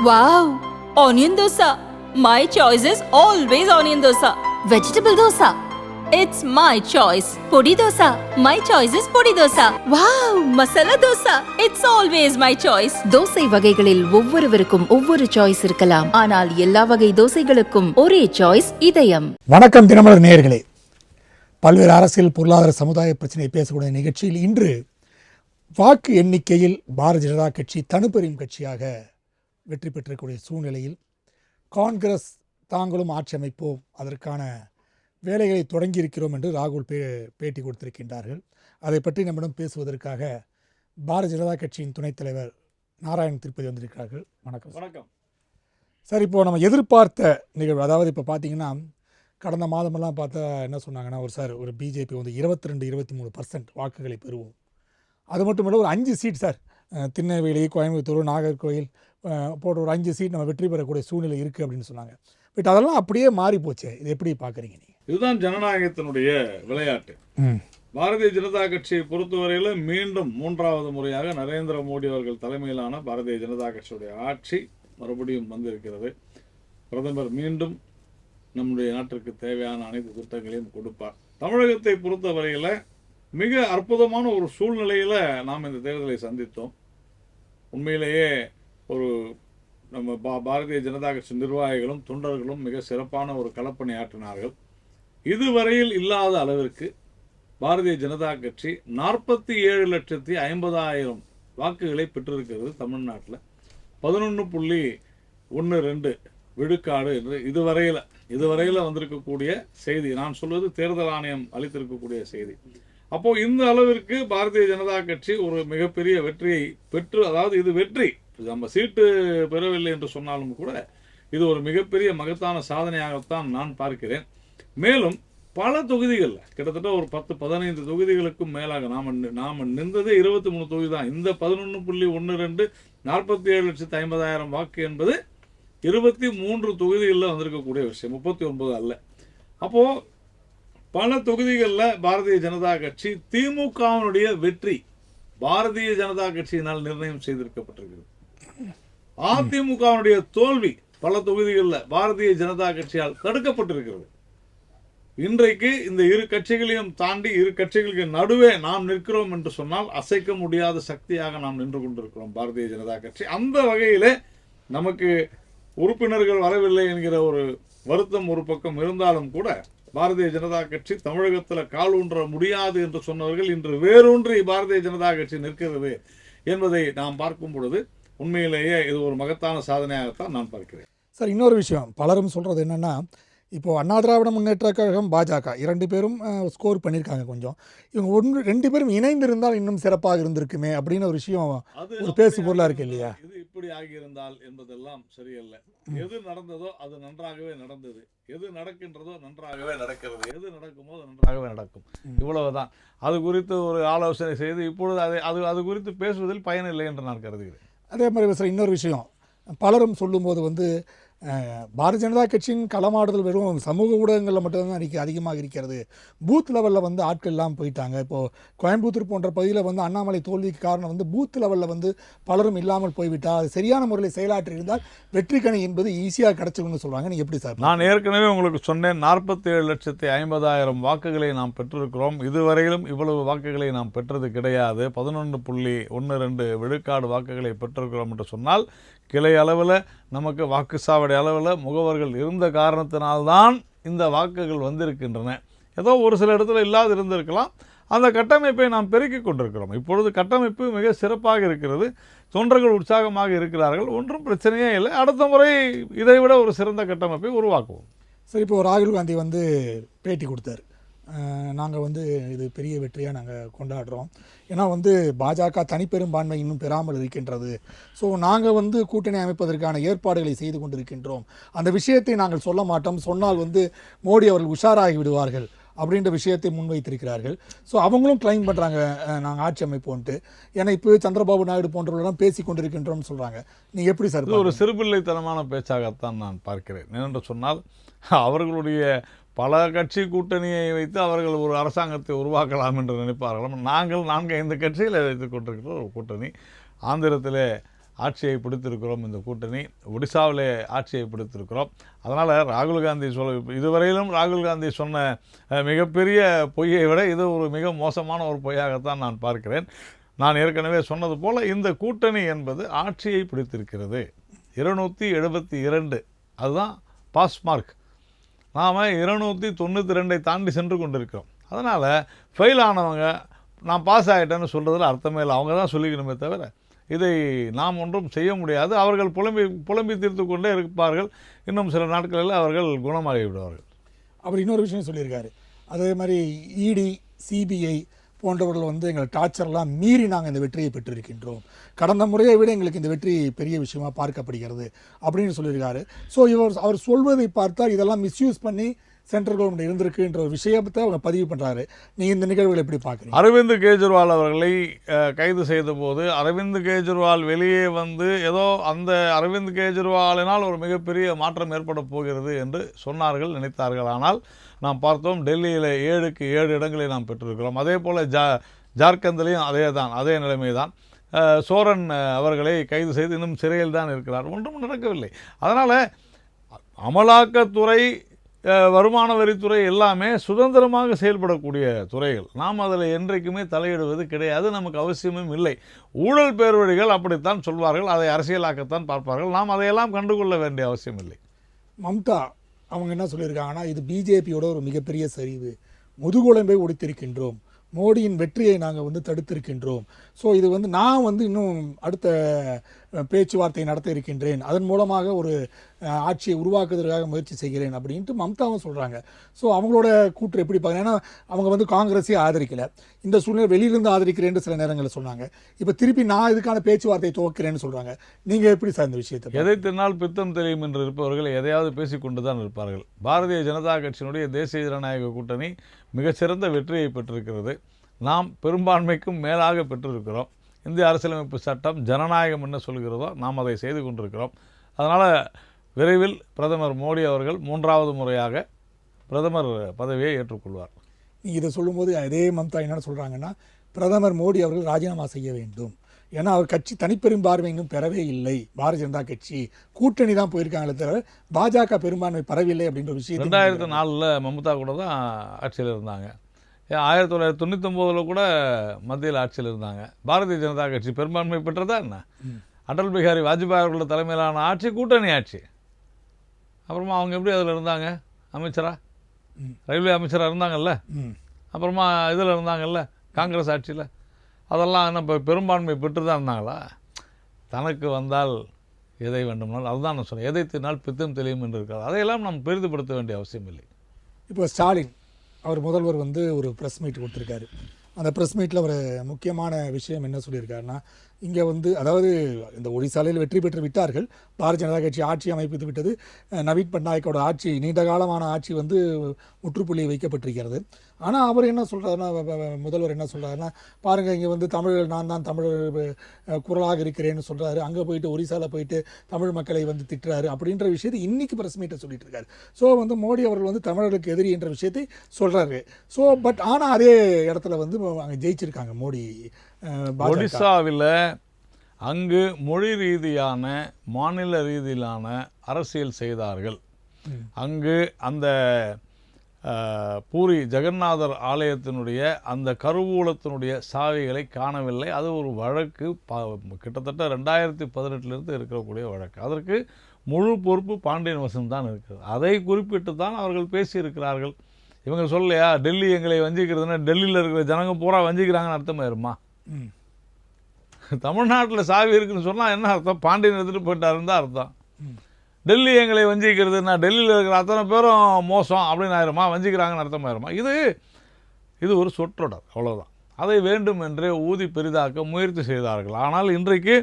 Wow! Onion dosa. My choice is always onion dosa. Vegetable dosa. It's my choice. Podi dosa. My choice is podi dosa. Wow! Masala dosa. It's always my choice. Dosa வகைகளில் ஒவ்வொருவருக்கும் ஒவ்வொரு choice இருக்கலாம் ஆனால் எல்லா வகை தோசைகளுக்கும் ஒரே choice இதயம் வணக்கம் தினமலர் நேயர்களே பல்வேறு அரசியல் பொருளாதார சமுதாய பிரச்சனையை பேசக்கூடிய நிகழ்ச்சியில் இன்று வாக்கு எண்ணிக்கையில் பாரதிய ஜனதா கட்சி தனுப்பெரும் கட்சியாக வெற்றி பெற்றிருக்கக்கூடிய சூழ்நிலையில் காங்கிரஸ் தாங்களும் ஆட்சி அமைப்போம் அதற்கான வேலைகளை தொடங்கியிருக்கிறோம் என்று ராகுல் பே பேட்டி கொடுத்திருக்கின்றார்கள். அதை பற்றி நம்மிடம் பேசுவதற்காக பாரதிய ஜனதா கட்சியின் துணைத் தலைவர் நாராயண் திருப்பதி வந்திருக்கிறார்கள். வணக்கம் வணக்கம். சார் இப்போ நம்ம எதிர்பார்த்த நிகழ்வு அதாவது இப்போ பார்த்தீங்கன்னா கடந்த மாதமெல்லாம் பார்த்தா என்ன சொன்னாங்கன்னா ஒரு சார் ஒரு பிஜேபி வந்து இருபத்தி ரெண்டு இருபத்தி மூணு பர்சன்ட் வாக்குகளை பெறுவோம். அது மட்டும் இல்லை ஒரு அஞ்சு சீட் சார் திருநெல்வேலி கோயம்புத்தூர் நாகர்கோயில் அஹ், போன்ற ஒரு அஞ்சு சீட் நம்ம வெற்றி பெறக்கூடிய சூழ்நிலை இருக்குது அப்படின்னு சொன்னாங்க. பட் அதெல்லாம் அப்படியே மாறி போச்சு. இது எப்படி பார்க்குறீங்க நீங்கள் இதுதான் ஜனநாயகத்தினுடைய விளையாட்டு. பாரதிய ஜனதா கட்சியை பொறுத்தவரையில மீண்டும் மூன்றாவது முறையாக நரேந்திர மோடி அவர்கள் தலைமையிலான பாரதிய ஜனதா கட்சியுடைய ஆட்சி மறுபடியும் வந்திருக்கிறது. பிரதமர் மீண்டும் நம்முடைய நாட்டிற்கு தேவையான அனைத்து திட்டங்களையும் கொடுப்பார். தமிழகத்தை பொறுத்தவரையில மிக அற்புதமான ஒரு சூழ்நிலையில நாம் இந்த தேர்தலை சந்தித்தோம். உண்மையிலேயே ஒரு நம்ம பா பாரதிய ஜனதா கட்சி நிர்வாகிகளும் தொண்டர்களும் மிக சிறப்பான ஒரு களப்பணி ஆற்றினார்கள். இதுவரையில் இல்லாத அளவிற்கு பாரதிய ஜனதா கட்சி நாற்பத்தி ஏழு லட்சத்தி ஐம்பதாயிரம் வாக்குகளை பெற்றிருக்கிறது தமிழ்நாட்டில். பதினொன்று புள்ளி ஒன்று ரெண்டு விழுக்காடு என்று இதுவரையில் இதுவரையில் வந்திருக்கக்கூடிய செய்தி நான் சொல்வது தேர்தல் ஆணையம் அளித்திருக்கக்கூடிய செய்தி. அப்போ இந்த அளவிற்கு பாரதிய ஜனதா கட்சி ஒரு மிகப்பெரிய வெற்றியை பெற்று அதாவது இது வெற்றி நம்ம சீட்டு பெறவில்லை என்று சொன்னாலும் கூட இது ஒரு மிகப்பெரிய மகத்தான சாதனையாகத்தான் நான் பார்க்கிறேன். மேலும் பல தொகுதிகளில் கிட்டத்தட்ட ஒரு பத்து பதினைந்து தொகுதிகளுக்கும் மேலாக நாம் நாம் நாம நின்றதே இருபத்தி மூணு தொகுதி தான். இந்த பதினொன்று புள்ளி ஒன்று ரெண்டு நாற்பத்தி ஏழு லட்சத்து ஐம்பதாயிரம் வாக்கு என்பது இருபத்தி மூன்று தொகுதிகளில் வந்திருக்கக்கூடிய விஷயம். முப்பத்தி ஒன்பது அல்ல. அப்போது பல தொகுதிகளில் பாரதிய ஜனதா கட்சி திமுகவினுடைய வெற்றி பாரதிய ஜனதா கட்சியினால் நிர்ணயம் செய்திருக்கப்பட்டிருக்கிறது. அதிமுகவினுடைய தோல்வி பல தொகுதிகளில் பாரதிய ஜனதா கட்சியால் தடுக்கப்பட்டிருக்கிறது. இன்றைக்கு இந்த இரு கட்சிகளையும் தாண்டி இரு கட்சிகளுக்கு நடுவே நாம் நிற்கிறோம் என்று சொன்னால் அசைக்க முடியாத சக்தியாக நாம் நின்று கொண்டிருக்கிறோம் பாரதிய ஜனதா கட்சி. அந்த வகையிலே நமக்கு உறுப்பினர்கள் வரவில்லை என்கிற ஒரு வருத்தம் ஒரு பக்கம் இருந்தாலும் கூட பாரதிய ஜனதா கட்சி தமிழகத்தில் கால் ஊன்ற முடியாது என்று சொன்னவர்கள் இன்று வேரூன்றி பாரதிய ஜனதா கட்சி நிற்கிறது என்பதை நாம் பார்க்கும் பொழுது உண்மையிலேயே இது ஒரு மகத்தான சாதனையாகத்தான் நான் பார்க்கிறேன். சார் இன்னொரு விஷயம். பலரும் சொல்கிறது என்னென்னா இப்போ அண்ணா திராவிட முன்னேற்ற கழகம் பாஜக இரண்டு பேரும் ஸ்கோர் பண்ணியிருக்காங்க கொஞ்சம். இவங்க ஒன்று ரெண்டு பேரும் இணைந்திருந்தால் இன்னும் சிறப்பாக இருந்திருக்குமே அப்படின்னு ஒரு விஷயம் ஒரு பேசு பொருளா இருக்கு இல்லையா? இப்படி ஆகியிருந்தால் என்பதெல்லாம் சரியல்ல. எது நடந்ததோ அது நன்றாகவே நடந்தது. எது நடக்கின்றதோ நன்றாகவே நடக்கிறது. எது நடக்குமோ அது நன்றாகவே நடக்கும். இவ்வளவுதான். அது குறித்து ஒரு ஆலோசனை செய்து இப்பொழுது அதை அது அது குறித்து பேசுவதில் பயனில்லை என்று நான் கருதுகிறேன். அதே மாதிரி சார் இன்னொரு விஷயம். பலரும் சொல்லும்போது வந்து பாரதிய ஜனதா கட்சியின் களமாடுதல் வெறும் சமூக ஊடகங்களில் மட்டும்தான் அதிக அதிகமாக இருக்கிறது. பூத் லெவலில் வந்து ஆட்கள் எல்லாம் போயிட்டாங்க. இப்போது கோயம்புத்தூர் போன்ற பகுதியில் வந்து அண்ணாமலை தோல்விக்கு காரணம் வந்து பூத் லெவலில் வந்து பலரும் இல்லாமல் போய்விட்டால் அது சரியான முறையில் செயலாற்றி இருந்தால் வெற்றி என்பது ஈஸியாக கிடச்சிரும்னு சொல்கிறாங்க நீங்கள் எப்படி சார்? நான் ஏற்கனவே உங்களுக்கு சொன்னேன் நாற்பத்தேழு லட்சத்தி ஐம்பதாயிரம் வாக்குகளை நாம் பெற்றிருக்கிறோம். இதுவரையிலும் இவ்வளவு வாக்குகளை நாம் பெற்றது கிடையாது. பதினொன்று புள்ளி ஒன்று ரெண்டு விழுக்காடு வாக்குகளை பெற்றிருக்கிறோம் என்று சொன்னால் கிளை அளவில் நமக்கு வாக்குச்சாவடி அளவில் முகவர்கள் இருந்த காரணத்தினால்தான் இந்த வாக்குகள் வந்திருக்கின்றன. ஏதோ ஒரு சில இடத்துல இல்லாது இருந்திருக்கலாம். அந்த கட்டமைப்பை நாம் பெருக்கிக் கொண்டிருக்கிறோம். இப்பொழுது கட்டமைப்பு மிக சிறப்பாக இருக்கிறது. தொண்டர்கள் உற்சாகமாக இருக்கிறார்கள். ஒன்றும் பிரச்சனையே இல்லை. அடுத்த முறை இதைவிட ஒரு சிறந்த கட்டமைப்பை உருவாக்குவோம். சரி இப்போ ராகுல் காந்தி வந்து பேட்டி கொடுத்தாரு. நாங்கள் வந்து இது பெரிய வெற்றியாக நாங்கள் கொண்டாடுறோம். ஏன்னா வந்து பாஜக தனிப்பெரும்பான்மை இன்னும் பெறாமல் இருக்கின்றது. ஸோ நாங்கள் வந்து கூட்டணி அமைப்பதற்கான ஏற்பாடுகளை செய்து கொண்டிருக்கின்றோம். அந்த விஷயத்தை நாங்கள் சொல்ல மாட்டோம். சொன்னால் வந்து மோடி அவர்கள் உஷாராகி விடுவார்கள் அப்படின்ற விஷயத்தை முன்வைத்திருக்கிறார்கள். ஸோ அவங்களும் கிளைம் பண்ணுறாங்க நாங்கள் ஆட்சி அமைப்போன்ட்டு ஏன்னா இப்போ சந்திரபாபு நாயுடு போன்றவர்களெல்லாம் பேசி கொண்டிருக்கின்றோம்னு சொல்கிறாங்க நீங்கள் எப்படி சார் ஒரு சிறுபிள்ளைத்தனமான பேச்சாகத்தான் நான் பார்க்கிறேன். ஏனென்று சொன்னால் அவர்களுடைய பல கட்சி கூட்டணியை வைத்து அவர்கள் ஒரு அரசாங்கத்தை உருவாக்கலாம் என்று நினைப்பார்களும். நாங்கள் நான்கு ஐந்து கட்சியில் வைத்துக் கொண்டிருக்கிற ஒரு கூட்டணி ஆந்திரத்தில் ஆட்சியை பிடித்திருக்கிறோம். இந்த கூட்டணி ஒடிசாவிலே ஆட்சியை பிடித்திருக்கிறோம். அதனால் ராகுல் காந்தி சொல்ல இதுவரையிலும் ராகுல் காந்தி சொன்ன மிகப்பெரிய பொய்யை விட இது ஒரு மிக மோசமான ஒரு பொய்யாகத்தான் நான் பார்க்கிறேன். நான் ஏற்கனவே சொன்னது போல் இந்த கூட்டணி என்பது ஆட்சியை பிடித்திருக்கிறது. இருநூற்றி எழுபத்தி இரண்டு. அதுதான் பாஸ்மார்க் நாம் இருநூற்றி தொண்ணூற்றி ரெண்டை தாண்டி சென்று கொண்டிருக்கிறோம். அதனால் ஃபெயில் ஆனவங்க நான் பாஸ் ஆகிட்டேன்னு சொல்கிறதுல அர்த்தமே இல்லை. அவங்க தான் சொல்லிக்கணுமே தவிர இதை நாம் ஒன்றும் செய்ய முடியாது. அவர்கள் புலம்பி புலம்பி தீர்த்து கொண்டே இருப்பார்கள். இன்னும் சில நாட்களில் அவர்கள் குணமாகி விடுவார்கள் அவர் இன்னொரு விஷயம் சொல்லியிருக்காரு. அதே மாதிரி இடி சிபிஐ போன்றவர்கள் வந்து எங்கள் டார்ச்சர்லாம் மீறி நாங்கள் இந்த வெற்றியை பெற்றிருக்கின்றோம். கடந்த முறையை விட எங்களுக்கு இந்த வெற்றி பெரிய விஷயமா பார்க்கப்படுகிறது அப்படின்னு சொல்லியிருக்காரு. ஸோ இவர் அவர் சொல்வதை பார்த்தால் இதெல்லாம் மிஸ்யூஸ் பண்ணி சென்ட்ரல் கவர்மெண்ட் இருந்திருக்குன்ற ஒரு விஷயத்தை அவங்க பதிவு பண்ணுறாரு நீங்கள் இந்த நிகழ்வுகளை எப்படி பார்க்குறீங்க? அரவிந்த் கெஜ்ரிவால் அவர்களை கைது கைது செய்தபோது அரவிந்த் கெஜ்ரிவால் வெளியே வந்து ஏதோ அந்த அரவிந்த் கெஜ்ரிவாலினால் ஒரு மிகப்பெரிய மாற்றம் ஏற்பட போகிறது என்று சொன்னார்கள் நினைத்தார்கள். ஆனால் நாம் பார்த்தோம் டெல்லியில் ஏழுக்கு ஏழு இடங்களை நாம் பெற்றிருக்கிறோம். அதே போல் ஜா ஜார்க்கண்ட்லேயும் அதே தான் அதே நிலைமை தான். சோரன் அவர்களை கைது செய்து இன்னும் சிறையில் தான் இருக்கிறார். ஒன்றும் நடக்கவில்லை. அதனால் அமலாக்கத்துறை வருமான வரித்துறை எல்லாமே சுதந்திரமாக செயல்படக்கூடிய துறைகள். நாம் அதில் என்றைக்குமே தலையிடுவது கிடையாது நமக்கு அவசியமும் இல்லை. ஊழல் பேர்வழிகள் அப்படித்தான் சொல்வார்கள் அதை அரசியலாக்கத்தான் பார்ப்பார்கள். நாம் அதையெல்லாம் கண்டுகொள்ள வேண்டிய அவசியம் இல்லை. மம்தா அவங்க என்ன சொல்லியிருக்காங்கன்னா இது பிஜேபியோட ஒரு மிகப்பெரிய சரிவு. முதுகுழம்பை ஒடித்திருக்கின்றோம். மோடியின் வெற்றியை நாங்கள் வந்து தடுத்திருக்கின்றோம். ஸோ இது வந்து நான் வந்து இன்னும் அடுத்த பேச்சுவார்த்தை நடத்த இருக்கின்றேன். அதன் மூலமாக ஒரு ஆட்சியை உருவாக்குவதற்காக முயற்சி செய்கிறேன் அப்படின்ட்டு மம்தாவும் சொல்கிறாங்க ஸோ அவங்களோட கூற்று எப்படி பார்க்குறேன்? ஏன்னா அவங்க வந்து காங்கிரஸே ஆதரிக்கலை. இந்த சூழ்நிலை வெளியிலிருந்து ஆதரிக்கிறேன்னு சில நேரங்களில் சொன்னாங்க. இப்போ திருப்பி நான் இதுக்கான பேச்சுவார்த்தை துவக்கிறேன்னு சொல்கிறாங்க நீங்கள் எப்படி சார் இந்த விஷயத்தை எதை தின்னால் பித்தம் தெரியும் என்று இருப்பவர்கள் எதையாவது பேசிக்கொண்டு தான் இருப்பார்கள். பாரதிய ஜனதா கட்சியினுடைய தேசிய ஜனநாயக கூட்டணி மிகச்சிறந்த வெற்றியை பெற்றிருக்கிறது. நாம் பெரும்பான்மைக்கும் மேலாக பெற்றிருக்கிறோம். இந்திய அரசியலமைப்பு சட்டம் ஜனநாயகம் என்ன சொல்கிறதோ நாம் அதை செய்து கொண்டிருக்கிறோம். அதனால் விரைவில் பிரதமர் மோடி அவர்கள் மூன்றாவது முறையாக பிரதமர் பதவியை ஏற்றுக்கொள்வார். இதை சொல்லும்போது அதே மம்தா என்ன சொல்கிறாங்கன்னா பிரதமர் மோடி அவர்கள் ராஜினாமா செய்ய வேண்டும். ஏன்னா அவர் கட்சி தனிப்பெரும்பான்மை இன்னும் பெறவே இல்லை. பாரதிய ஜனதா கட்சி கூட்டணி தான் போயிருக்காங்களே தவிர பாஜக பெரும்பான்மை பெறவில்லை அப்படின்ற விஷயத்தை ரெண்டாயிரத்து நாலில் மம்தா கூட தான் ஆட்சியில் இருந்தாங்க. ஆயிரத்தி தொள்ளாயிரத்தி தொண்ணூத்தொம்போதில் கூட மத்தியில் ஆட்சியில் இருந்தாங்க. பாரதிய ஜனதா கட்சி பெரும்பான்மை பெற்றதா என்ன? அடல் பிகாரி வாஜ்பாய் அவர்களோட தலைமையிலான ஆட்சி கூட்டணி ஆட்சி. அப்புறமா அவங்க எப்படி அதில் இருந்தாங்க? அமைச்சரா? ம். ரயில்வே அமைச்சராக இருந்தாங்கல்ல? அப்புறமா இதில் இருந்தாங்கல்ல? காங்கிரஸ் ஆட்சியில்? அதெல்லாம் என்ன இப்போ பெரும்பான்மை பெற்று தான் இருந்தாங்களா? தனக்கு வந்தால் எதை வேண்டுமானால் அதுதான் நான் சொன்னேன் எதை தின்னால் பித்தம் தெளியும் என்று இருக்காது. அதையெல்லாம் நாம் பெரிதுபடுத்த வேண்டிய அவசியம் இல்லை. இப்போ ஸ்டாலின் அவர் முதல்வர் வந்து ஒரு ப்ரெஸ் மீட் கொடுத்துருக்காரு. அந்த ப்ரெஸ் மீட்டில் ஒரு முக்கியமான விஷயம் என்ன சொல்லியிருக்காருன்னா இங்கே வந்து அதாவது இந்த ஒடிசாலையில் வெற்றி பெற்று விட்டார்கள். பாரதிய ஜனதா கட்சி ஆட்சி அமைப்பித்து விட்டது. நவீன் பட்நாயக்கோட ஆட்சி நீண்ட காலமான ஆட்சி வந்து முற்றுப்புள்ளி வைக்கப்பட்டிருக்கிறது. ஆனால் அவர் என்ன சொல்கிறாருன்னா முதல்வர் என்ன சொல்கிறாருன்னா பாருங்கள் இங்கே வந்து தமிழர்கள் நான் தான் தமிழர் குரலாக இருக்கிறேன்னு சொல்கிறாரு அங்கே போயிட்டு ஒரிசாவில் போயிட்டு தமிழ் மக்களை வந்து திட்டுறாரு அப்படின்ற விஷயத்தை இன்றைக்கி பிரஸ் மீட்டை சொல்லிட்டு இருக்காரு ஸோ வந்து மோடி அவர்கள் வந்து தமிழர்களுக்கு எதிரி என்ற விஷயத்தை சொல்கிறாரு ஸோ பட் ஆனால் அதே இடத்துல வந்து அங்கே ஜெயிச்சிருக்காங்க மோடி. ஒடிசாவில் அங்கு மொழி ரீதியான மாநில ரீதியிலான அரசியல் செய்தார்கள். அங்கு அந்த பூரி ஜெகநாதர் ஆலயத்தினுடைய அந்த கருவூலத்தினுடைய சாவிகளை காணவில்லை. அது ஒரு வழக்கு. ப- கிட்டத்தட்ட ரெண்டாயிரத்தி பதினெட்டுலேருந்து இருக்கக்கூடிய வழக்கு. அதற்கு முழு பொறுப்பு பாண்டியன் வசம் தான் இருக்கிறது அதை குறிப்பிட்டு தான் அவர்கள் பேசியிருக்கிறார்கள். இவங்க சொல்லலையா டெல்லி எங்களை வஞ்சிக்கிறதுன்னா? டெல்லியில் இருக்கிற ஜனங்க பூரா வஞ்சிக்கிறாங்கன்னு அர்த்தமாயிருமா தமிழ்நாட்டில் சாவி இருக்குன்னு சொன்னால் என்ன அர்த்தம்? பாண்டியன் எடுத்துகிட்டு போயிட்டாருன்னு தான் அர்த்தம். டெல்லி எங்களை வஞ்சிக்கிறதுனா டெல்லியில் இருக்கிற அத்தனை பேரும் மோசம் அப்படின்னு ஆயிருமா? வஞ்சிக்கிறாங்கன்னு அர்த்தமாயிருமா இது இது ஒரு சொற்றொடர் அவ்வளவுதான். அதை வேண்டும் என்றே ஊதி பெரிதாக்க முயற்சி செய்தார்கள். ஆனால் இன்றைக்கு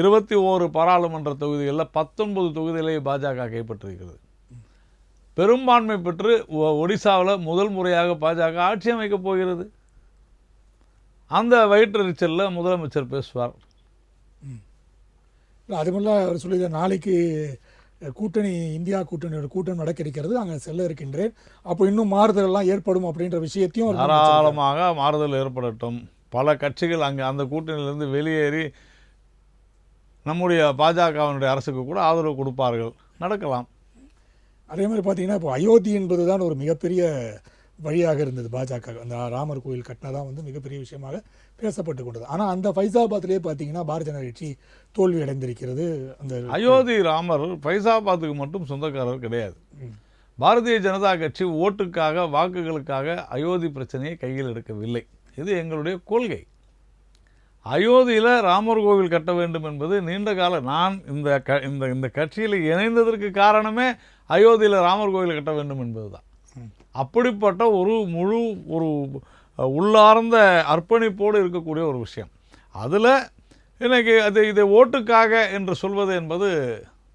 இருபத்தி ஓரு பாராளுமன்ற தொகுதிகளில் பத்தொன்பது தொகுதிகளை பாஜக கைப்பற்றிருக்கிறது பெரும்பான்மை பெற்று ஒடிசாவில் முதல் முறையாக பாஜக ஆட்சி அமைக்கப் போகிறது. அந்த வயிற்றெரிச்சலில் முதலமைச்சர் பேசுவார். இல்ல, அது மட்டும் அவர் சொல்லியிருக்காரு நாளைக்கு கூட்டணி இந்தியா கூட்டணியோட கூட்டம் நடக்க இருக்கிறது அங்கே செல்ல இருக்கின்றேன். அப்போ இன்னும் மாறுதல் எல்லாம் ஏற்படும் அப்படின்ற விஷயத்தையும். தாராளமாக மாறுதல் ஏற்படட்டும். பல கட்சிகள் அங்கே அந்த கூட்டணியிலிருந்து வெளியேறி நம்முடைய பாஜகவினுடைய அரசுக்கு கூட ஆதரவு கொடுப்பார்கள். நடக்கலாம். அதே மாதிரி பார்த்தீங்கன்னா இப்போ அயோத்தி என்பது தான் ஒரு மிகப்பெரிய வழியாக இருந்தது பாஜக. அந்த ராமர் கோயில் கட்டினதான் வந்து மிகப்பெரிய விஷயமாக பேசப்பட்டு கொண்டது. ஆனால் அந்த ஃபைசாபாத்லேயே பார்த்தீங்கன்னா பாரதிய ஜனதா கட்சி தோல்வி அடைந்திருக்கிறது. அந்த அயோத்தி ராமர் ஃபைசாபாத்துக்கு மட்டும் சொந்தக்காரர் கிடையாது. பாரதிய ஜனதா கட்சி ஓட்டுக்காக வாக்குகளுக்காக அயோத்தி பிரச்சனையை கையில் எடுக்கவில்லை. இது எங்களுடைய கொள்கை. அயோத்தியில் ராமர் கோவில் கட்ட வேண்டும் என்பது நீண்ட கால நான் இந்த க இந்த இந்த கட்சியில் இணைந்ததற்கு காரணமே அயோத்தியில் ராமர் கோவில் கட்ட வேண்டும் என்பதுதான். அப்படிப்பட்ட ஒரு முழு ஒரு உள்ளார்ந்த அர்ப்பணிப்போடு இருக்கக்கூடிய ஒரு விஷயம். அதில் எனக்கு அது இதை ஓட்டுக்காக என்று சொல்வது என்பது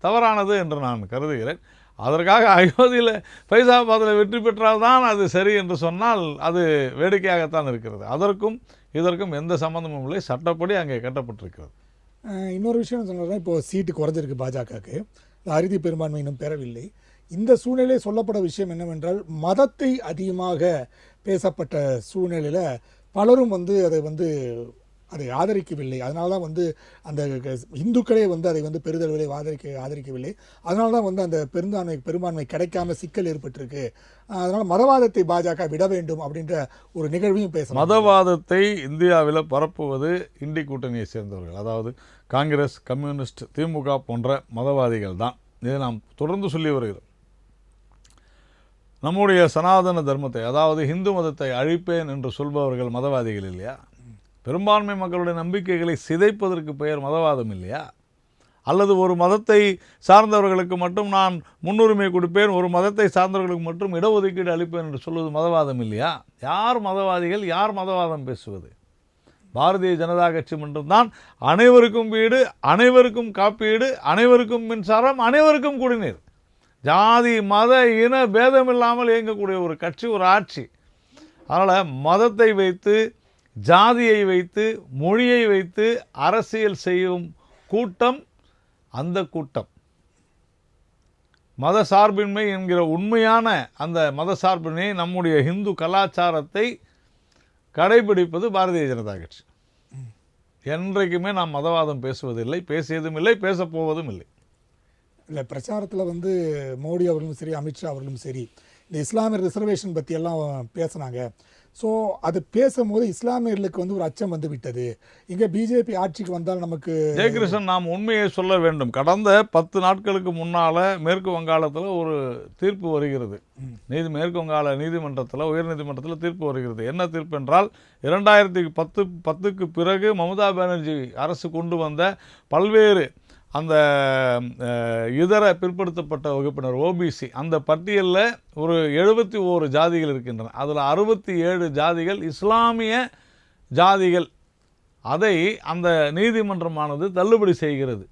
தவறானது என்று நான் கருதுகிறேன். அதற்காக அயோத்தியில் ஃபைசாபாத்தில் வெற்றி பெற்றால்தான் அது சரி என்று சொன்னால் அது வேடிக்கையாகத்தான் இருக்கிறது. அதற்கும் இதற்கும் எந்த சம்மந்தமும் இல்லை. சட்டப்படி அங்கே கட்டப்பட்டிருக்கிறது. இன்னொரு விஷயம் சொன்னால் இப்போ சீட்டு குறைஞ்சிருக்கு பாஜகவுக்கு. அறுதி பெரும்பான்மை இன்னும் பெறவில்லை. இந்த சூழ்நிலையில் சொல்லப்பட விஷயம் என்னவென்றால் மதத்தை அதிகமாக பேசப்பட்ட சூழ்நிலையில் பலரும் வந்து அதை வந்து அதை ஆதரிக்கவில்லை. அதனால தான் வந்து அந்த க- இந்துக்களே வந்து அதை வந்து பெருதளவிலே ஆதரிக்க ஆதரிக்கவில்லை. அதனால தான் வந்து அந்த பெருந்தாண்மை பெரும்பான்மை கிடைக்காம சிக்கல் ஏற்பட்டிருக்கு. அதனால் மதவாதத்தை பாஜக விட வேண்டும் அப்படின்ற ஒரு நிகழ்வையும் பேச மதவாதத்தை இந்தியாவில் பரப்புவது இண்டி கூட்டணியை சேர்ந்தவர்கள். அதாவது காங்கிரஸ் கம்யூனிஸ்ட் திமுக போன்ற மதவாதிகள் தான். இதை நாம் தொடர்ந்து சொல்லி வருகிறோம். நம்முடைய சனாதன தர்மத்தை அதாவது ஹிந்து மதத்தை அழிப்பேன் என்று சொல்பவர்கள் மதவாதிகள் இல்லையா? பெரும்பான்மை மக்களுடைய நம்பிக்கைகளை சிதைப்பதற்கு பெயர் மதவாதம் இல்லையா? அல்லது ஒரு மதத்தை சார்ந்தவர்களுக்கு மட்டும் நான் முன்னுரிமை கொடுப்பேன் ஒரு மதத்தை சார்ந்தவர்களுக்கு மட்டும் இடஒதுக்கீடு அளிப்பேன் என்று சொல்வது மதவாதம் இல்லையா? யார் மதவாதிகள் யார் மதவாதம் பேசுவது? பாரதிய ஜனதா கட்சி மட்டும்தான் அனைவருக்கும் வீடு அனைவருக்கும் காப்பீடு அனைவருக்கும் மின்சாரம் அனைவருக்கும் குடிநீர். ஜாதி மத இன பேதம் இல்லாமல் இயங்கக்கூடிய ஒரு கட்சி ஒரு ஆட்சி. அதனால் மதத்தை வைத்து ஜாதியை வைத்து மொழியை வைத்து அரசியல் செய்யும் கூட்டம் அந்த கூட்டம். மத சார்பின்மை என்கிற உண்மையான அந்த மத சார்பின்மையை நம்முடைய இந்து கலாச்சாரத்தை கடைபிடிப்பது பாரதிய ஜனதா கட்சி. என்றைக்குமே நாம் மதவாதம் பேசுவதில்லை பேசியதும் இல்லை பேசப் போவதும் இல்லை. இல்லை பிரச்சாரத்தில் வந்து மோடி அவர்களும் சரி அமித்ஷா அவர்களும் சரி இந்த இஸ்லாமிய ரிசர்வேஷன் பற்றி எல்லாம் பேசுனாங்க. ஸோ அது பேசும்போது இஸ்லாமியர்களுக்கு வந்து ஒரு அச்சம் வந்து விட்டது. இங்கே பிஜேபி ஆட்சிக்கு வந்தால் நமக்கு ஜெயகிருஷ்ணன் நாம் உண்மையை சொல்ல வேண்டும். கடந்த பத்து நாட்களுக்கு முன்னால் மேற்கு வங்காளத்தில் ஒரு தீர்ப்பு வருகிறது. நீதி மேற்கு வங்காள நீதிமன்றத்தில் உயர்நீதிமன்றத்தில் தீர்ப்பு வருகிறது. என்ன தீர்ப்பு என்றால் இரண்டாயிரத்தி பத்து பத்துக்கு பிறகு மமதா பானர்ஜி அரசு கொண்டு வந்த பல்வேறு அந்த இதர பிற்படுத்தப்பட்ட வகுப்பினர் ஓபிசி அந்த பட்டியலில் ஒரு எழுபத்தி ஓரு ஜாதிகள் இருக்கின்றன. அதில் அறுபத்தி ஏழு ஜாதிகள் இஸ்லாமிய ஜாதிகள். அதை அந்த நீதிமன்றமானது தள்ளுபடி செய்கிறது.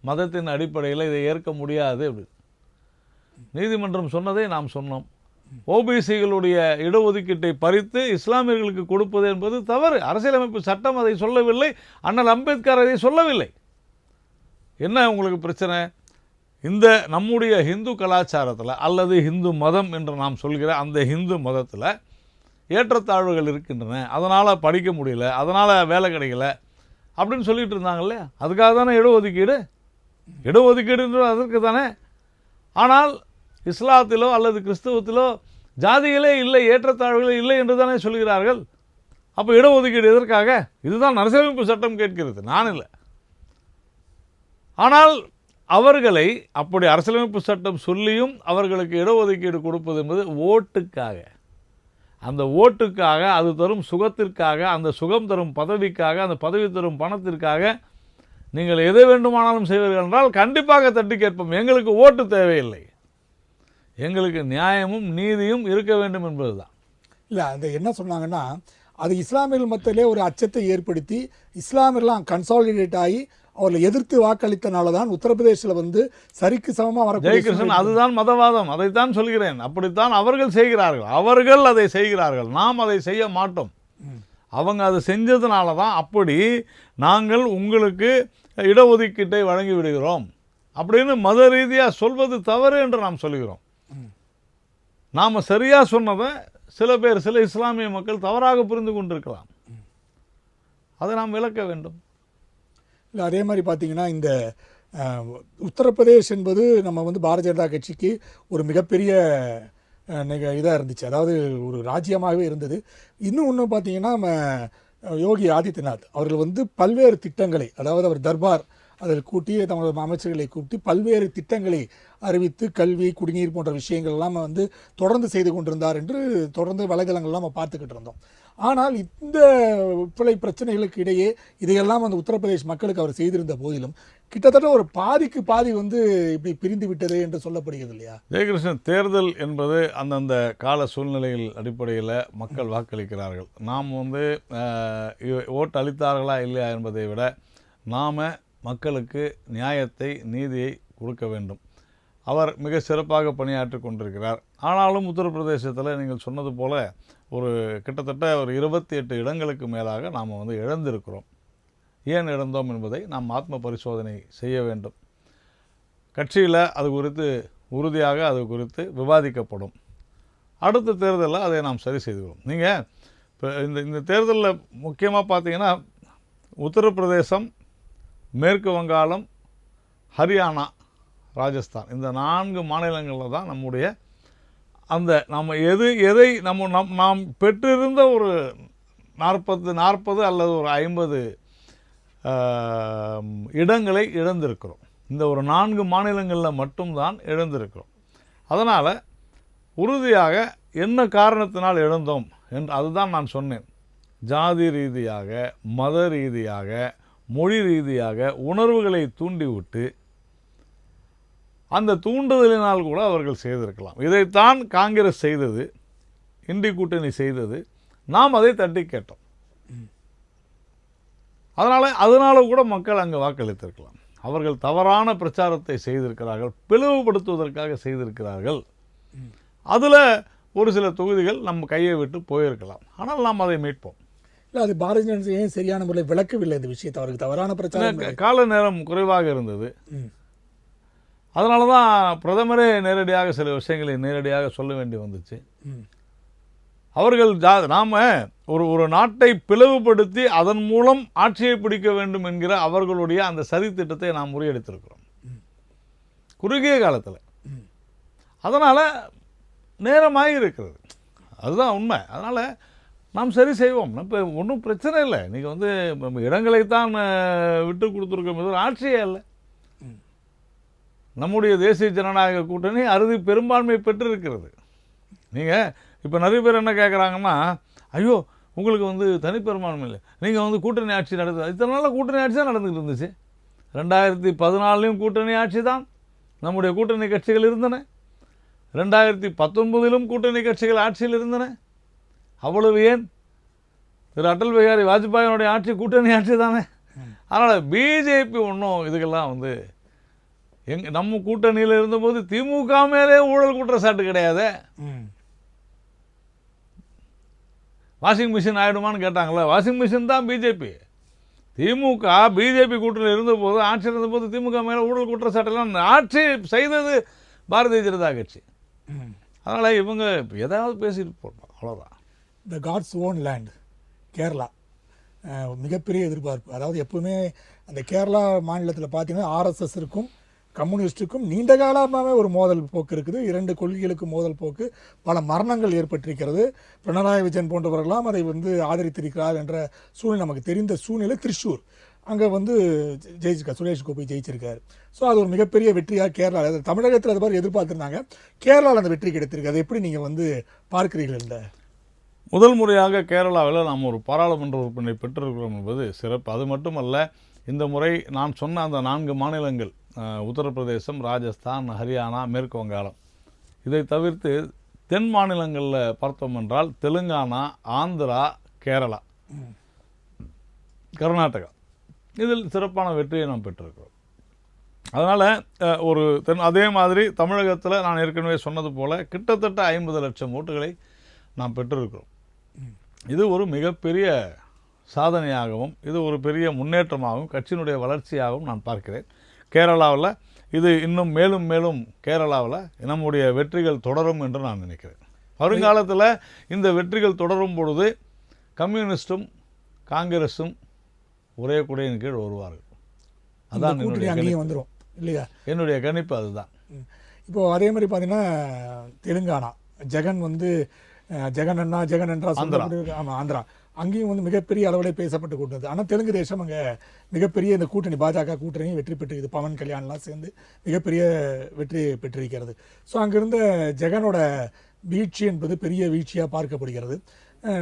மதத்தின் அடிப்படையில் இதை ஏற்க முடியாது அப்படி. நீதிமன்றம் சொன்னதை நாம் சொன்னோம். ஓபிசிகளுடைய இடஒதுக்கீட்டை பறித்து இஸ்லாமியர்களுக்கு கொடுப்பது என்பது தவறு. அரசியலமைப்பு சட்டம் அதை சொல்லவில்லை. அண்ணல் அம்பேத்கர் அதை சொல்லவில்லை. என்ன உங்களுக்கு பிரச்சனை? இந்த நம்முடைய ஹிந்து கலாச்சாரத்தில் அல்லது ஹிந்து மதம் என்று நாம் சொல்கிற அந்த ஹிந்து மதத்தில் ஏற்றத்தாழ்வுகள் இருக்கின்றன. அதனால் படிக்க முடியல அதனால் வேலை கிடைக்கல அப்படின்னு சொல்லிகிட்டு இருந்தாங்கல்ல? அதுக்காக தானே இடஒதுக்கீடு? இடஒதுக்கீடுன்றது அதற்கு தானே? ஆனால் இஸ்லாத்திலோ அல்லது கிறிஸ்தவத்திலோ ஜாதிகளே இல்லை ஏற்றத்தாழ்வுகளே இல்லை என்று தானே சொல்கிறார்கள். அப்போ இடஒதுக்கீடு எதற்காக? இதுதான் அரசியலமைப்பு சட்டம் கேட்கிறது. நான் இல்லை. ஆனால் அவர்களை அப்படி அரசியலமைப்பு சட்டம் சொல்லியும் அவர்களுக்கு இடஒதுக்கீடு கொடுப்பது என்பது ஓட்டுக்காக. அந்த ஓட்டுக்காக அது தரும் சுகத்திற்காக அந்த சுகம் தரும் பதவிக்காக அந்த பதவி தரும் பணத்திற்காக நீங்கள் எதை வேண்டுமானாலும் செய்வீர்கள் என்றால் கண்டிப்பாக தட்டி கேட்போம். எங்களுக்கு ஓட்டு தேவையில்லை. எங்களுக்கு நியாயமும் நீதியும் இருக்க வேண்டும் என்பதுதான். இல்லை அந்த என்ன சொன்னாங்கன்னா அது இஸ்லாமியர்கள் மத்தியிலே ஒரு அச்சத்தை ஏற்படுத்தி இஸ்லாமியர்லாம் கன்சாலிடேட் ஆகி அவர்களை எதிர்த்து வாக்களித்தனால தான் உத்தரப்பிரதேசில் வந்து சரிக்கு சமமாக வரக்கூடிய ஜெயகிருஷ்ணன் அதுதான் மதவாதம். அதைத்தான் சொல்கிறேன். அப்படித்தான் அவர்கள் செய்கிறார்கள். அவர்கள் அதை செய்கிறார்கள். நாம் அதை செய்ய மாட்டோம். அவங்க அதை செஞ்சதுனால தான் அப்படி நாங்கள் உங்களுக்கு இடஒதுக்கீட்டை வழங்கி விடுகிறோம். அப்படின்னு மத ரீதியாக சொல்வது தவறு என்று நாம் சொல்கிறோம். நாம் சரியாக சொன்னதை சில பேர் சில இஸ்லாமிய மக்கள் தவறாக புரிந்து கொண்டிருக்கலாம். அதை நாம் விளக்க வேண்டும். இல்லை அதே மாதிரி பார்த்திங்கன்னா இந்த உத்தரப்பிரதேஷ் என்பது நம்ம வந்து பாரதிய ஜனதா கட்சிக்கு ஒரு மிகப்பெரிய நிக இதாக இருந்துச்சு. அதாவது ஒரு ராஜ்யமாகவே இருந்தது. இன்னும் ஒன்று பார்த்திங்கன்னா நம்ம யோகி ஆதித்யநாத் அவர்கள் வந்து பல்வேறு திட்டங்களை அதாவது அவர் தர்பார் அதில் கூட்டி தங்களது அமைச்சர்களை கூட்டி பல்வேறு திட்டங்களை அறிவித்து கல்வி குடிநீர் போன்ற விஷயங்கள்லாம் வந்து தொடர்ந்து செய்து கொண்டிருந்தார் என்று தொடர்ந்து வலைதளங்கள்லாம் நம்ம பார்த்துக்கிட்டு இருந்தோம். ஆனால் இந்த பிழை பிரச்சனைகளுக்கு இடையே இதையெல்லாம் அந்த உத்தரப்பிரதேஷ் மக்களுக்கு அவர் செய்திருந்த போதிலும் கிட்டத்தட்ட ஒரு பாதிக்கு பாதி வந்து இப்படி பிரிந்து விட்டது என்று சொல்லப்படுகிறது இல்லையா? ஜெயகிருஷ்ணன் தேர்தல் என்பது அந்தந்த கால சூழ்நிலைகள் அடிப்படையில் மக்கள் வாக்களிக்கிறார்கள். நாம் வந்து ஓட்டு அளித்தார்களா இல்லையா என்பதை விட நாம் மக்களுக்கு நியாயத்தை நீதியை கொடுக்க வேண்டும். அவர் மிக சிறப்பாக பணியாற்றி கொண்டிருக்கிறார். ஆனாலும் உத்தரப்பிரதேசத்தில் நீங்கள் சொன்னது போல ஒரு கிட்டத்தட்ட ஒரு இருபத்தி எட்டு இடங்களுக்கு மேலாக நாம் வந்து இழந்திருக்கிறோம். ஏன் இழந்தோம் என்பதை நாம் ஆத்ம பரிசோதனை செய்ய வேண்டும். கட்சியில் அது குறித்து உறுதியாக அது குறித்து விவாதிக்கப்படும். அடுத்த தேர்தலில் அதை நாம் சரி செய்துக்கிறோம் நீங்கள் இப்போ இந்த இந்த தேர்தலில் முக்கியமாக பார்த்தீங்கன்னா உத்தரப்பிரதேசம் மேற்கு வங்காளம் ஹரியானா ராஜஸ்தான் இந்த நான்கு மாநிலங்களில் தான் நம்முடைய அந்த நம்ம எது எதை நம்ம நம் நாம் பெற்றிருந்த ஒரு நாற்பது நாற்பது அல்லது ஒரு ஐம்பது இடங்களை இழந்திருக்கிறோம். இந்த ஒரு நான்கு மாநிலங்களில் மட்டும்தான் இழந்திருக்கிறோம். அதனால் உறுதியாக என்ன காரணத்தினால் இழந்தோம் என்று அதுதான் நான் சொன்னேன். ஜாதி ரீதியாக மத ரீதியாக மொழி ரீதியாக உணர்வுகளை தூண்டிவிட்டு அந்த தூண்டுதலினால் கூட அவர்கள் செய்திருக்கலாம். இதைத்தான் காங்கிரஸ் செய்தது இண்டி கூட்டணி செய்தது. நாம் அதை தட்டி கேட்டோம். அதனால் அதனால கூட மக்கள் அங்கே வாக்களித்திருக்கலாம். அவர்கள் தவறான பிரச்சாரத்தை செய்திருக்கிறார்கள் பிளவுபடுத்துவதற்காக செய்திருக்கிறார்கள். அதில் ஒரு சில தொகுதிகள் நம்ம கையை விட்டு போயிருக்கலாம். ஆனால் நாம் அதை மீட்போம். இல்லை அது பாரதிய ஜனதா ஏன் சரியான முறையில் விளக்கவில்லை இந்த விஷயத்தை? அவருக்கு தவறான பிரச்சாரம் ஏன்னா, கால நேரம் குறைவாக இருந்தது. அதனால தான் பிரதமரே நேரடியாக சில விஷயங்களை நேரடியாக சொல்ல வேண்டி வந்துச்சு. அவர்கள் ஜா நாம் ஒரு ஒரு நாட்டை பிளவுபடுத்தி அதன் மூலம் ஆட்சியை பிடிக்க வேண்டும் என்கிற அவர்களுடைய அந்த சதி திட்டத்தை நாம் முறியடித்திருக்கிறோம். குறுகிய காலத்தில். அதனால் நேரமாகி இருக்கிறது அதுதான் உண்மை. அதனால் நாம் சரி செய்வோம். இப்போ ஒன்றும் பிரச்சனை இல்லை. நீங்கள் வந்து நம்ம இடங்களைத்தான் அஹ், விட்டு கொடுத்துருக்கோம். இது ஒரு ஆட்சியே இல்லை நம்முடைய தேசிய ஜனநாயக கூட்டணி அறுதி பெரும்பான்மை பெற்றிருக்கிறது. நீங்கள் இப்போ நிறைய பேர் என்ன கேட்குறாங்கன்னா ஐயோ உங்களுக்கு வந்து தனிப்பெரும்பான்மை இல்லை. நீங்கள் வந்து கூட்டணி ஆட்சி நடத்து இத்தனை நாளில் கூட்டணி ஆட்சி தான் நடந்துக்கிட்டு இருந்துச்சு. ரெண்டாயிரத்தி பதினாலையும் கூட்டணி ஆட்சி தான். நம்முடைய கூட்டணி கட்சிகள் இருந்தன. ரெண்டாயிரத்தி பத்தொன்பதிலும் கூட்டணி கட்சிகள் ஆட்சியில் இருந்தன. அவ்வளவு ஏன்? திரு அடல் பிகாரி வாஜ்பாயினுடைய ஆட்சி கூட்டணி ஆட்சி தானே. அதனால் பிஜேபி ஒன்றும் இதுக்கெல்லாம் வந்து எங் நம்ம கூட்டணியில் இருந்தபோது திமுக மேலே ஊழல் குற்றச்சாட்டு கிடையாதே. வாஷிங் மிஷின் ஆயிடுமான்னு கேட்டாங்களே வாஷிங் மிஷின் தான் பிஜேபி திமுக பிஜேபி கூட்டணியில் இருந்தபோது ஆட்சி இருந்தபோது திமுக மேலே ஊழல் குற்றச்சாட்டெல்லாம் ஆட்சி செய்தது பாரதிய ஜனதா கட்சி. அதனால் இவங்க ஏதாவது பேசிட்டு போட்டோம் அவ்வளோதான் the God's own land Kerala மிகப்பெரிய எதிர்பார்ப்பு. அதாவது எப்பவுமே அந்த கேரளா மாநிலத்தில் பார்த்தீங்கன்னா ஆர்எஸ்எஸ் இருக்கும். கம்யூனிஸ்ட்டுக்கும் நீண்ட காலமாகவே ஒரு மோதல் போக்கு இருக்குது. இரண்டு கொள்கைகளுக்கு மோதல் போக்கு. பல மரணங்கள் ஏற்பட்டிருக்கிறது. பினராயி விஜயன் போன்றவர்களாம் அதை வந்து ஆதரித்திருக்கிறார் என்ற சூழ்நிலை நமக்கு தெரிந்த சூழ்நிலை திரிஷூர் அங்கே வந்து ஜெயிச்சிருக்கார் சுரேஷ் கோபி ஜெயிச்சிருக்காரு. ஸோ அது ஒரு மிகப்பெரிய வெற்றியாக கேரளா தமிழகத்தில் அது மாதிரி எதிர்பார்த்துருந்தாங்க. கேரளாவில் அந்த வெற்றி கிடைத்திருக்கு. அதை எப்படி நீங்கள் வந்து பார்க்குறீர்கள் இந்த? முதல் முறையாக கேரளாவில் நாம் ஒரு பாராளுமன்ற உறுப்பினரை பெற்றிருக்கிறோம் என்பது சிறப்பு. அது மட்டுமல்ல இந்த முறை நான் சொன்ன அந்த நான்கு மாநிலங்கள் உத்தரப்பிரதேசம் ராஜஸ்தான் ஹரியானா மேற்கு வங்காளம். இதை தவிர்த்து தென் மாநிலங்களில் பார்த்தோம் என்றால் தெலுங்கானா ஆந்திரா கேரளா கர்நாடகா. இதில் சிறப்பான வெற்றியை நாம் பெற்றிருக்கிறோம். அதனால் ஒரு தென் அதே மாதிரி தமிழகத்தில் நான் ஏற்கனவே சொன்னது போல் கிட்டத்தட்ட ஐம்பது லட்சம் ஓட்டுகளை நாம் பெற்றிருக்கிறோம். இது ஒரு மிகப்பெரிய சாதனையாகவும் இது ஒரு பெரிய முன்னேற்றமாகவும் கட்சியினுடைய வளர்ச்சியாகவும் நான் பார்க்கிறேன். கேரளாவில் இது இன்னும் மேலும் மேலும் கேரளாவில் நம்முடைய வெற்றிகள் தொடரும் என்று நான் நினைக்கிறேன். வருங்காலத்தில் இந்த வெற்றிகள் தொடரும் பொழுது கம்யூனிஸ்டும் காங்கிரஸும் ஒரே குடையின் கீழ் வருவார்கள். அதான் என்னுடைய. வந்துடும் இல்லையா? என்னுடைய கணிப்பு அதுதான். ம். இப்போ அதே மாதிரி பார்த்தீங்கன்னா தெலுங்கானா ஜெகன் வந்து ஜெகன் அண்ணா ஜெகன் என்றா சொல்லப்பட்டு ஆமாம் ஆந்திரா. அங்கேயும் வந்து மிகப்பெரிய அளவில் பேசப்பட்டு கூட்டது ஆனால் தெலுங்கு தேசம் அங்கே மிகப்பெரிய இந்த கூட்டணி பாஜக கூட்டணியும் வெற்றி பெற்று பவன் கல்யாண்லாம் சேர்ந்து மிகப்பெரிய வெற்றி பெற்றிருக்கிறது. ஸோ அங்கிருந்த ஜெகனோட வீழ்ச்சி என்பது பெரிய வீழ்ச்சியாக பார்க்கப்படுகிறது.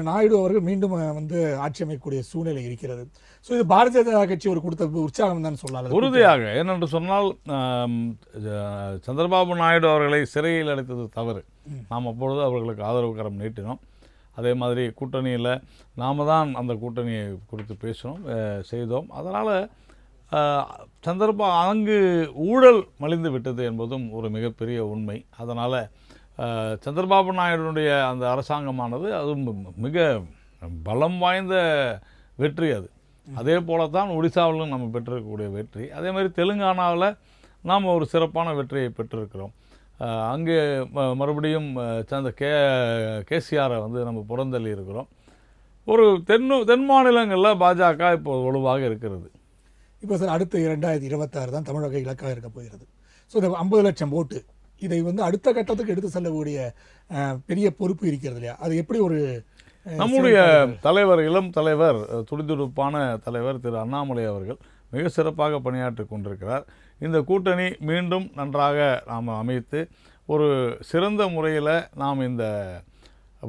நாயுடு அவர்கள் மீண்டும் வந்து ஆட்சி அமைக்கக்கூடிய சூழ்நிலை இருக்கிறது. ஸோ இது பாரதிய ஜனதா கட்சி ஒரு கொடுத்த உற்சாகம் தான் சொல்லலாம் உறுதியாக. ஏனென்று சொன்னால் சந்திரபாபு நாயுடு அவர்களை சிறையில் அடைத்தது தவறு. நாம் அப்பொழுது அவர்களுக்கு ஆதரவு கரம் நீட்டினோம். அதே மாதிரி கூட்டணியில் நாம தான் அந்த கூட்டணியை குறித்து பேசினோம் செய்தோம். அதனால் சந்தர்ப்பம் அங்கு ஊழல் மலிந்து விட்டது என்பதும் ஒரு மிகப்பெரிய உண்மை. அதனால் சந்திரபாபு நாயுடுனுடைய அந்த அரசாங்கமானது அதுவும் மிக பலம் வாய்ந்த வெற்றி அது. அதே போல தான் ஒடிசாவிலும் நம்ம பெற்றிருக்கக்கூடிய வெற்றி. அதே மாதிரி தெலுங்கானாவில் நாம் ஒரு சிறப்பான வெற்றியை பெற்றிருக்கிறோம். அங்கே ம- மறுபடியும் சந்த கே கேசிஆரை வந்து நம்ம புறந்தள்ளி இருக்கிறோம். ஒரு தென்னு தென் மாநிலங்களில் பாஜக இப்போ வலுவாக இருக்கிறது. இப்போ சார் அடுத்த இரண்டாயிரத்தி இருபத்தாறு தான் தமிழக இலக்காக இருக்க போகிறது. ஸோ இந்த ஐம்பது லட்சம் ஓட்டு இதை வந்து அடுத்த கட்டத்துக்கு எடுத்து செல்லக்கூடிய பெரிய பொறுப்பு இருக்கிறது இல்லையா? அது எப்படி ஒரு நம்முடைய? தலைவர் இளம் தலைவர் துடிதுடிப்பான தலைவர் திரு அண்ணாமலை அவர்கள் மிக சிறப்பாக பணியாற்றி கொண்டிருக்கிறார். இந்த கூட்டணி மீண்டும் நன்றாக நாம் அமைத்து ஒரு சிறந்த முறையில் நாம் இந்த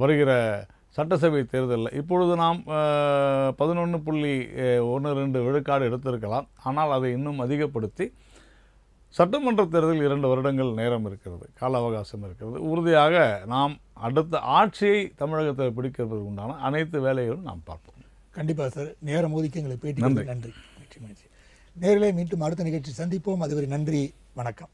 வருகிற சட்டசபை தேர்தலில் இப்பொழுது நாம் பதினொன்று புள்ளி ஒன்று ரெண்டு விழுக்காடு எடுத்திருக்கலாம். ஆனால் அதை இன்னும் அதிகப்படுத்தி சட்டமன்ற தேர்தல் இரண்டு வருடங்கள் நேரம் இருக்கிறது கால அவகாசம் இருக்கிறது. உறுதியாக நாம் அடுத்த ஆட்சியை தமிழகத்தில் பிடிக்கிறதுக்கு உண்டான அனைத்து வேலைகளும் நாம் பார்ப்போம். கண்டிப்பாக சார். நேரம் ஒதுக்கி எங்களை பேட்டி நன்றி. நன்றி. நன்றி நேரிலே மீண்டும் அடுத்த நிகழ்ச்சி சந்திப்போம். அதுவரை நன்றி வணக்கம்.